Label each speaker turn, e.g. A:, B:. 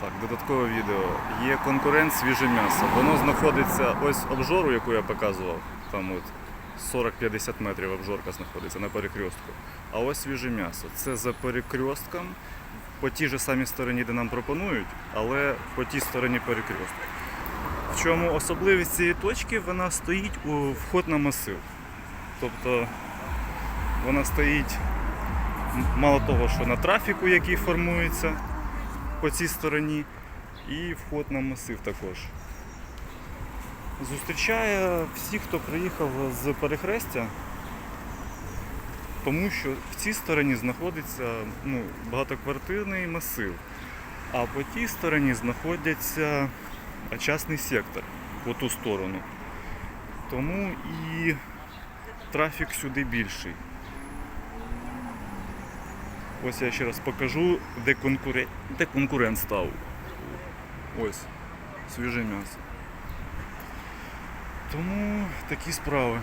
A: Так, додаткове відео. Є конкурент свіже м'ясо. Воно знаходиться ось обжору, яку я показував. Там от 40-50 метрів обжорка знаходиться на перекрестку. А ось свіже м'ясо. Це за перекрестком по тій же самій стороні, де нам пропонують, але по тій стороні перекрестку. В чому особливість цієї точки? Вона стоїть у вход на масив. Тобто вона стоїть мало того, що на трафіку, який формується по цій стороні, і вход на масив також. Зустрічає всіх, хто приїхав з перехрестя, тому що в цій стороні знаходиться ну, багатоквартирний масив, а по тій стороні знаходиться частний сектор по ту сторону. Тому і трафік сюди більший. Ось я ще раз покажу, де, конкурент, де конкурент став. Ось, свіже м'ясо. Тому такі справи.